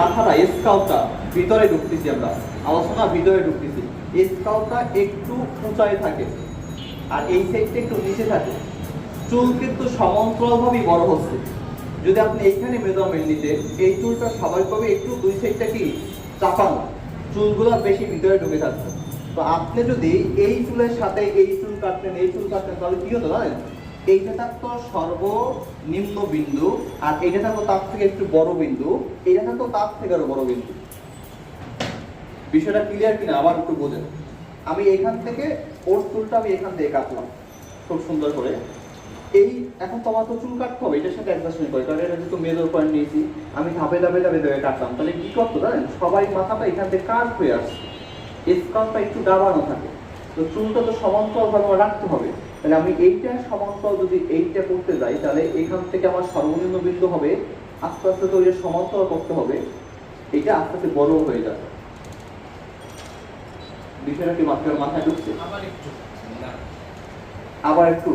মাথাটা স্কাউটটা ভিতরে ঢুকতেছি আমরা। আলোচনা ভিতরে ঢুকতেছি। স্কাউটটা একটু উঁচায় থাকে আর এই সাইডটা একটু নিচে থাকে। চুল কিন্তু সমান্তরালভাবেই বড় হচ্ছে। যদি আপনি এইখানে মেজারমেন্ট নিতেন, এই চুলটা স্বাভাবিকভাবে একটু দুই সাইডটা কি চাপানো। চুলগুলো বেশি ভিতরে ঢুকে থাকছে তো আপনি যদি এই চুলের সাথে এই চুল কাটতেন, এই চুল কাটতেন, তাহলে কি হতো জানেন? এইটা থাকতো সর্বনিম্ন বিন্দু, আর এইটা থাকতো তার থেকে একটু বড় বিন্দু, এইটা থাকতো তার থেকে আরও বড় বিন্দু। বিষয়টা ক্লিয়ার কিনা আবার একটু বোঝেন আমি এখান থেকে ওর চুলটা আমি এখান থেকে কাটলাম, খুব সুন্দর করে। এই, এখন তোমার তো চুল কাটতে হবে, এটার সাথে অ্যাডজাস্টমেন্ট করে, কারণ এটা যেহেতু মেজর পয়েন্ট নিয়েছি, আমি ধাপে ধাপে ধাপে ধাপে কাটলাম। তাহলে কি করতো জানেন? সবাই মাথাটা এখান থেকে কাট হয়ে আসছে। স্কার্ফটা একটু দাবানো থাকে। তো চুলটা তো সমান্তরাল ভাবে রাখতে হবে। তাহলে আমি এইটা সমান্তরাল যদি এইটা করতে যাই তাহলে এখান থেকে আমার সর্বনিম্ন বিন্দু হবে আস্তে আস্তে তো এটা সমান্তরাল করতে হবে এটা আস্তে আস্তে বড় হয়ে যাবে। বিষয়টা কি মাথায় মাথায় ঢুকছে? আবার একটু। আবার একটু।